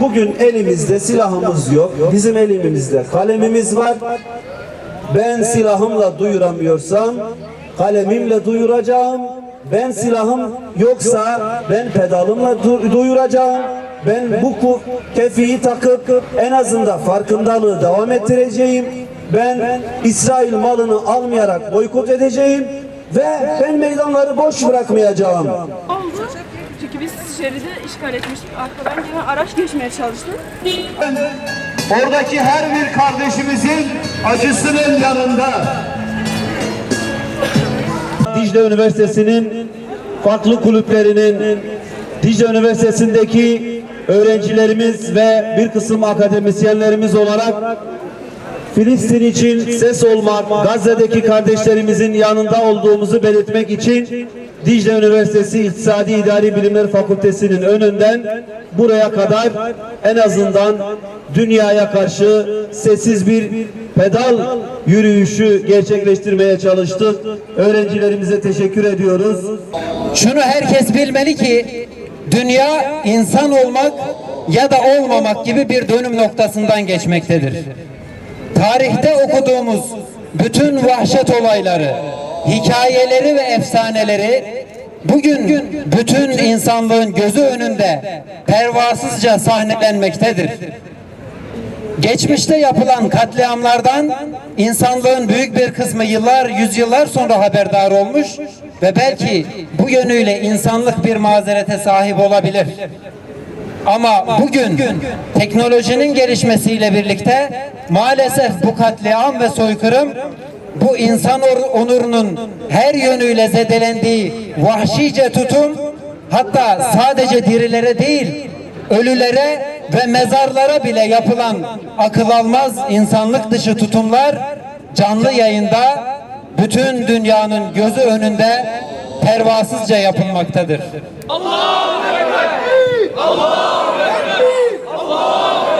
Bugün elimizde silahımız yok. Bizim elimizde kalemimiz var. Ben silahımla duyuramıyorsam kalemimle duyuracağım. Ben silahım yoksa ben pedalımla du- duyuracağım. Ben bu kefiyi takıp en azından farkındalığı devam ettireceğim. Ben İsrail malını almayarak boykot edeceğim ve ben meydanları boş bırakmayacağım. oldu. Çünkü biz şeridi işgal etmiştik. Arkadan gelen araç geçmeye çalıştı. Oradaki her bir kardeşimizin acısının yanında. Dicle Üniversitesi'nin farklı kulüplerinin, Dicle Üniversitesi'ndeki öğrencilerimiz ve bir kısım akademisyenlerimiz olarak Filistin için ses olmak, Gazze'deki kardeşlerimizin yanında olduğumuzu belirtmek için Dicle Üniversitesi İktisadi İdari Bilimler Fakültesi'nin önünden buraya kadar en azından dünyaya karşı sessiz bir pedal yürüyüşü gerçekleştirmeye çalıştık. Öğrencilerimize teşekkür ediyoruz. Şunu herkes bilmeli ki dünya insan olmak ya da olmamak gibi bir dönüm noktasından geçmektedir. Tarihte okuduğumuz bütün vahşet olayları, hikayeleri ve efsaneleri bugün bütün insanlığın gözü önünde pervasızca sahnelenmektedir. Geçmişte yapılan katliamlardan insanlığın büyük bir kısmı yıllar, yüzyıllar sonra haberdar olmuş ve belki bu yönüyle insanlık bir mazerete sahip olabilir. Ama bugün teknolojinin gelişmesiyle birlikte maalesef bu katliam ve soykırım bu insan onurunun her yönüyle zedelendiği vahşice tutum hatta sadece dirilere değil ölülere ve mezarlara bile yapılan akıl almaz insanlık dışı tutumlar canlı yayında bütün dünyanın gözü önünde pervasızca yapılmaktadır. Allah!